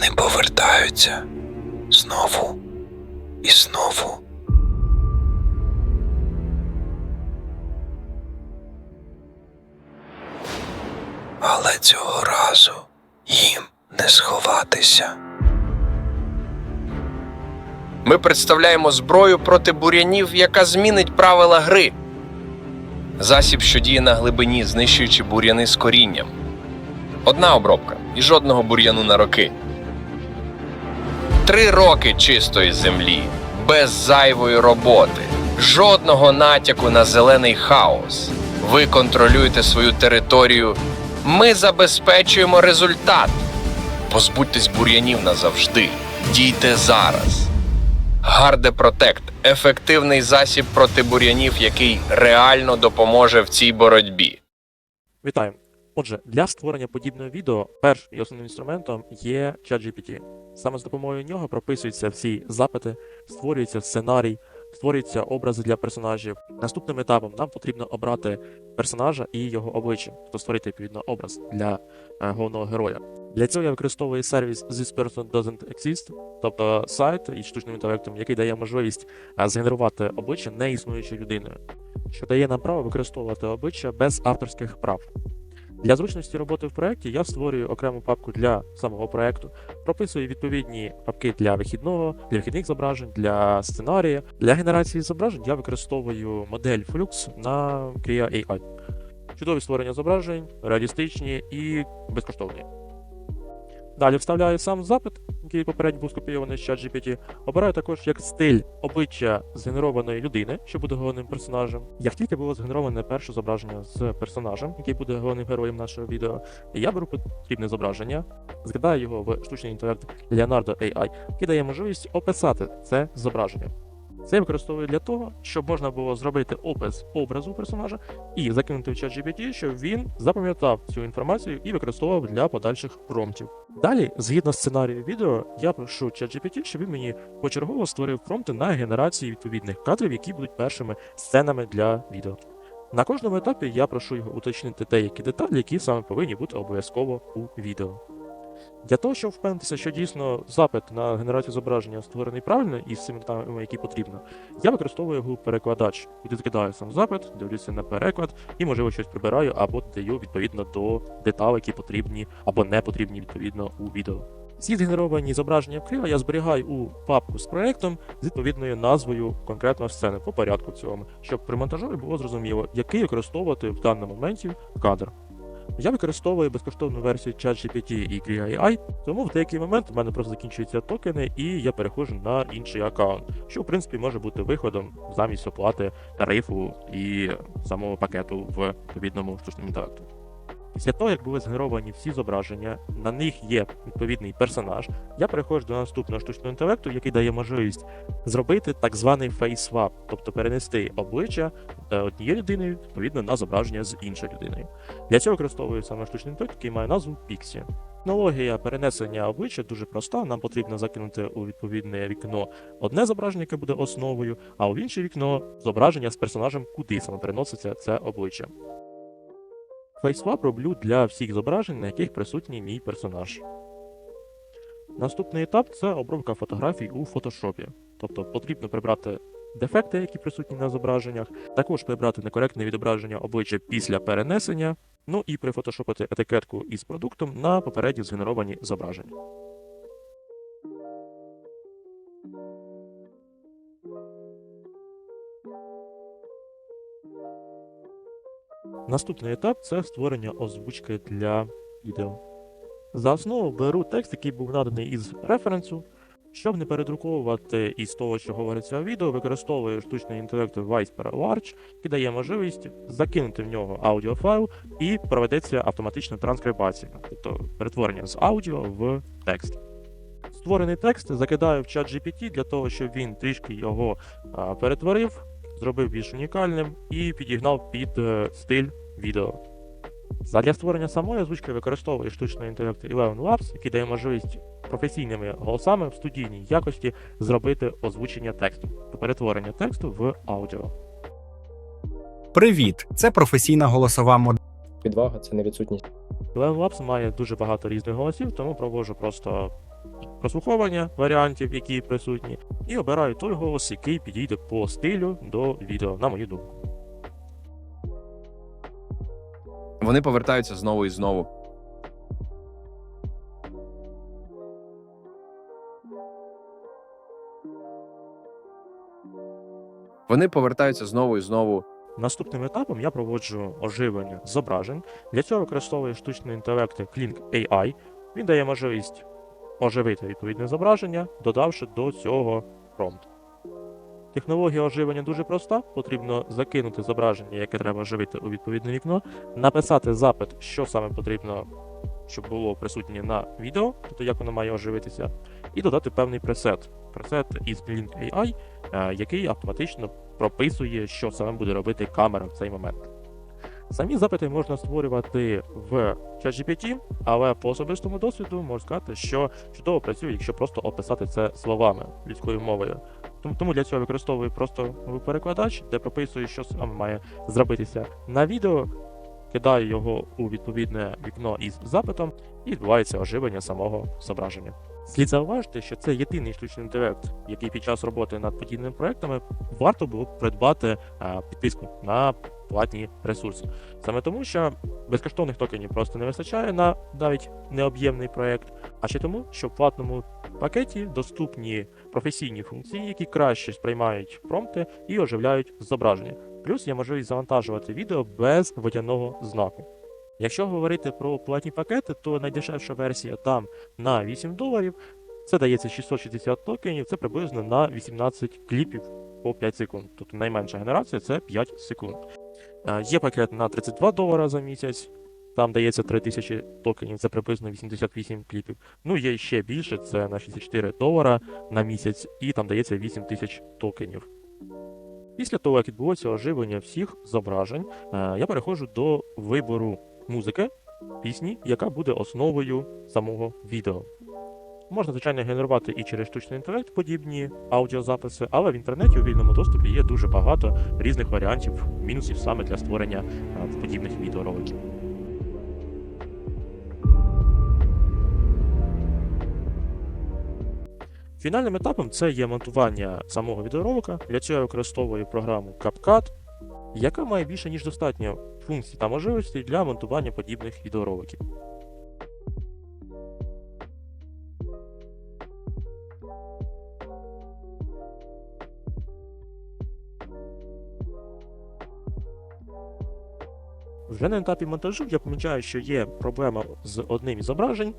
Вони повертаються знову і знову. Але цього разу їм не сховатися. Ми представляємо зброю проти бур'янів, яка змінить правила гри. Засіб, що діє на глибині, знищуючи бур'яни з корінням. Одна обробка і жодного бур'яну на роки. Три роки чистої землі, без зайвої роботи, жодного натяку на зелений хаос. Ви контролюєте свою територію. Ми забезпечуємо результат. Позбудьтесь бур'янів назавжди. Дійте зараз. Гарде Протект ефективний засіб проти бур'янів, який реально допоможе в цій боротьбі. Вітаю! Отже, для створення подібного відео першим і основним інструментом є ChatGPT. Саме з допомогою нього прописуються всі запити, створюється сценарій, створюються образи для персонажів. Наступним етапом нам потрібно обрати персонажа і його обличчя, тобто створити відповідно образ для е, головного героя. Для цього я використовую сервіс This Person Doesn't Exist, тобто сайт із штучним інтелектом, який дає можливість е, згенерувати обличчя неіснуючою людиною, що дає нам право використовувати обличчя без авторських прав. Для зручності роботи в проєкті я створюю окрему папку для самого проєкту, прописую відповідні папки для вихідного, для вихідних зображень, для сценарія. Для генерації зображень я використовую модель Flux на Crea AI. Чудові створення зображень, реалістичні і безкоштовні. Далі вставляю сам запит, який попередньо був скопійований з ChatGPT. Обираю також як стиль обличчя згенерованої людини, що буде головним персонажем. Як тільки було згенероване перше зображення з персонажем, який буде головним героєм нашого відео, я беру потрібне зображення, згадаю його в штучний інтелект Leonardo AI, який дає можливість описати це зображення. Це я використовую для того, щоб можна було зробити опис образу персонажа і закинути в чат GPT, щоб він запам'ятав цю інформацію і використовував для подальших промптів. Далі, згідно сценарію відео, я прошу ChatGPT, щоб він мені почергово створив промпти на генерації відповідних кадрів, які будуть першими сценами для відео. На кожному етапі я прошу його уточнити деякі деталі, які саме повинні бути обов'язково у відео. Для того, щоб впевнитися, що дійсно запит на генерацію зображення створений правильно і з деталями, які потрібно, я використовую Google перекладач. Куди закидаю сам запит, дивлюся на переклад і, можливо, щось прибираю або додаю відповідно до деталей, які потрібні або не потрібні відповідно у відео. Всі згенеровані зображення в Крила я зберігаю у папку з проектом з відповідною назвою конкретної сцени по порядку цьому, щоб при монтажові було зрозуміло, який використовувати в даному моменті кадр. Я використовую безкоштовну версію ChatGPT і Crea тому в деякий момент в мене просто закінчуються токени, і я переходжу на інший аккаунт, що в принципі може бути виходом замість оплати тарифу і самого пакету в відповідному штучному інтелекту. Після того, як були згенеровані всі зображення, на них є відповідний персонаж, я переходжу до наступного штучного інтелекту, який дає можливість зробити так званий face swap, тобто перенести обличчя е, однієї людини відповідно на зображення з іншою людиною. Для цього використовую саме штучний інтелект, який має назву Pixie. Технологія перенесення обличчя дуже проста. Нам потрібно закинути у відповідне вікно одне зображення, яке буде основою, а у інше вікно зображення з персонажем, куди саме переноситься це обличчя. FaceSwap роблю для всіх зображень, на яких присутній мій персонаж. Наступний етап це обробка фотографій у фотошопі. Тобто потрібно прибрати дефекти, які присутні на зображеннях, також прибрати некоректне відображення обличчя після перенесення, ну і прифотошопити етикетку із продуктом на попередньо згенеровані зображення. Наступний етап це створення озвучки для відео. За основу беру текст, який був наданий із референсу. Щоб не передруковувати із того, що говориться у відео, використовую штучний інтелект Vice Large, який дає можливість закинути в нього аудіофайл і проведеться автоматична транскрибація, тобто перетворення з аудіо в текст. Створений текст закидаю в чат GPT для того, щоб він трішки його перетворив, зробив більш унікальним і підігнав під е, стиль відео. Задля створення самої озвучки використовую штучний інтелект Eleven Labs, який дає можливість професійними голосами в студійній якості зробити озвучення тексту та перетворення тексту в аудіо. Привіт! Це професійна голосова модель. Відвага це не відсутність. Eleven Labs має дуже багато різних голосів, тому проводжу просто прослуховування варіантів, які присутні, і обираю той голос, який підійде по стилю до відео, на мою думку. Вони повертаються знову і знову. Вони повертаються знову і знову. Наступним етапом я проводжу оживлення зображень. Для цього використовую штучний інтелект Kling AI. Він дає можливість оживити відповідне зображення, додавши до цього промпт. Технологія оживлення дуже проста. Потрібно закинути зображення, яке треба оживити у відповідне вікно, написати запит, що саме потрібно, щоб було присутнє на відео, тобто як воно має оживитися, і додати певний пресет. Пресет із Blink AI, е, який автоматично прописує, що саме буде робити камера в цей момент. Самі запити можна створювати в ChatGPT, але по особистому досвіду можу сказати, що чудово працює, якщо просто описати це словами людською мовою. Тому, для цього використовую просто перекладач, де прописую, що саме має зробитися на відео, кидаю його у відповідне вікно із запитом, і відбувається оживлення самого зображення. Слід зауважити, що це єдиний штучний інтелект, який під час роботи над подібними проектами варто було б придбати а, підписку на платні ресурси. Саме тому, що безкоштовних токенів просто не вистачає на навіть необ'ємний проект, а ще тому, що в платному пакеті доступні професійні функції, які краще сприймають промпти і оживляють зображення. Плюс є можливість завантажувати відео без водяного знаку. Якщо говорити про платні пакети, то найдешевша версія там на 8 доларів. Це дається 660 токенів, це приблизно на 18 кліпів по 5 секунд. Тобто найменша генерація це 5 секунд. Е, Є пакет на 32 долара за місяць, там дається 3000 токенів, це приблизно 88 кліпів. Ну, є ще більше, це на 64 долара на місяць, і там дається 8000 токенів. Після того, як відбулося оживлення всіх зображень, е, я переходжу до вибору музики, пісні, яка буде основою самого відео. Можна, звичайно, генерувати і через штучний інтелект подібні аудіозаписи, але в інтернеті у вільному доступі є дуже багато різних варіантів мінусів саме для створення е, подібних відеороликів. Фінальним етапом це є монтування самого відеоролика. Для цього я використовую програму CapCut, яка має більше ніж достатньо функцій та можливостей для монтування подібних відеороликів. Вже на етапі монтажу я помічаю, що є проблема з одним із зображень,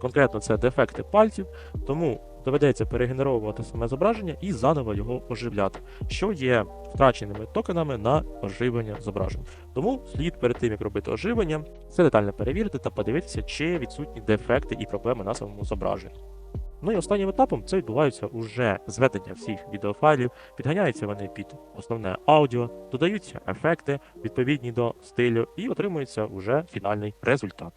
конкретно це дефекти пальців, тому доведеться перегенеровувати саме зображення і заново його оживляти, що є втраченими токенами на оживлення зображень. Тому слід перед тим, як робити оживлення, все детально перевірити та подивитися, чи відсутні дефекти і проблеми на самому зображенні. Ну і останнім етапом це відбувається уже зведення всіх відеофайлів, підганяються вони під основне аудіо, додаються ефекти відповідні до стилю, і отримується уже фінальний результат.